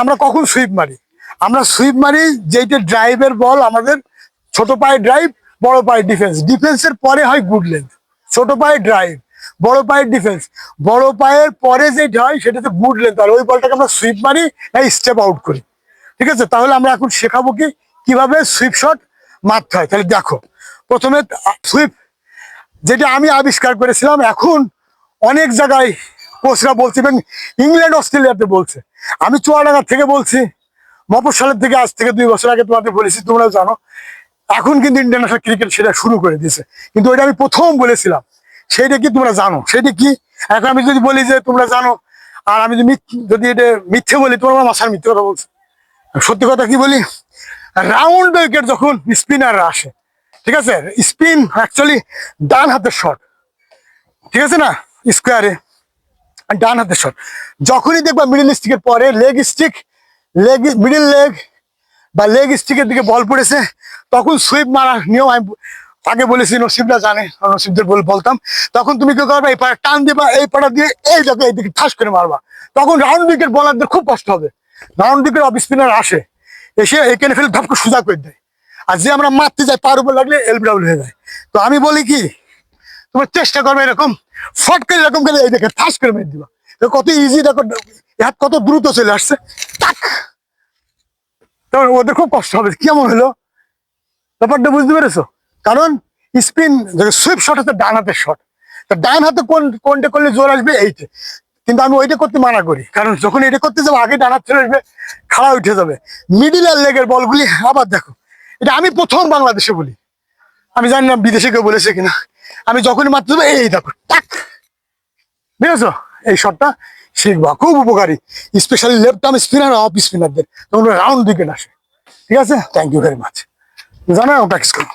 আমরা কখন সুইপ মারি? আমরা সুইপ মারি যেইটা ড্রাইভের বল আমাদের ছোট পায়ে ড্রাইভ বড় পায়ে ডিফেন্স ডিফেন্সের পরে হয় গুড লেন্থ ছোট পায়ে ড্রাইভ বড় পায়ের ডিফেন্স বড় পায়ের পরে যে হয়, সেটাতে গুড লেন্থ আর ওই বলটাকে আমরা সুইপ মারি না স্টেপ আউট করি। ঠিক আছে? তাহলে আমরা এখন শেখাবো কি? কীভাবে সুইপ শট মারতে হয়? তাহলে দেখো, প্রথমে সুইপ যেটা আমি আবিষ্কার করেছিলাম, এখন অনেক জায়গায় কোচরা বলছে এবং ইংল্যান্ড অস্ট্রেলিয়াতে বলছে আমি চুয়াডাঙ্গা থেকে বলছি, মফস্বলের থেকে আজ থেকে দুই বছর আগে তোমাদের বলেছি তোমরা জানো। এখন কিন্তু ইন্টারন্যাশনাল ক্রিকেট সেটা শুরু করে দিয়েছে। কিন্তু ওইটা আমি প্রথম বলেছিলাম। সেইটা কি তোমরা জানো? সেটা কি? এখন আমি যদি বলি যে তোমরা জানো, আর আমি যদি যদি এটা মিথ্যে বলি, তোমরা মাসার মিথ্যে কথা বলছো। সত্যি কথা কি বলি? রাউন্ড উইকেট যখন স্পিনাররা আসে, ঠিক আছে? স্পিন অ্যাকচুয়ালি ডান হাতের শট ঠিক আছে না? স্কোয়ারে ডান হাতের শট। যখনই দেখবা মিডিল স্টিকের পরে leg stick leg middle leg বা লেগ স্টিকের দিকে বল পড়েছে, তখন সুইপ মারার নিয়ম আমি আগে বলেছি, নসিবরা জানে নসিবদের বল বলতাম। তখন তুমি কি করবে, এই পাড়া টান দিবা, এই পাড়া দিয়ে এই দেখো এইদিকে ঠাস করে মারবা। তখন রাউন্ড উইকেট বলারদের খুব কষ্ট হবে। রাউন্ড উইকেট অফ স্পিনার আসে, এসে এখানে ফেলে ধাপ করে সোজা করে দেয়। আর যে আমরা মারতে যাই পার উপর লাগলে এলবিডাব্লিউ হয়ে যায়। তো আমি বলি কি তোমার চেষ্টা করবে এরকম, ফট করে এরকম করে এই দেখে ঠাস করে মেরে দিবা। কত ইজি দেখো হাত কত দ্রুত চলে আসছে। ওদের খুব কষ্ট হবে, কেমন হলো? ব্যাপারটা বুঝতে পেরেছ? কারণ স্পিন সুইপ শট হচ্ছে ডান হাতের শট তা ডান হাতে কোন, কোনটা করলে জোর আসবে, এইটা। কিন্তু আমি ওইটা করতে মানা করি। কারণ যখন এটা করতে যাব, আগে ডান হাত চলে আসবে, খাড়া উঠে যাবে। মিডিল আর লেগের বলগুলি, আবার দেখো, এটা আমি প্রথম বাংলাদেশে বলি। আমি জানি না বিদেশে কেউ বলেছে কিনা। আমি যখনই মারতে দেবো এই দেখো, টাক। বুঝেছ? এই শটটা শিখবা, খুব উপকারী। Specially left arm spinner off স্পিনারদের তখন রাউন্ড দিকে আসে। ঠিক আছে? থ্যাংক ইউ ভেরি মাচ জানো প্র্যাকটিস করো।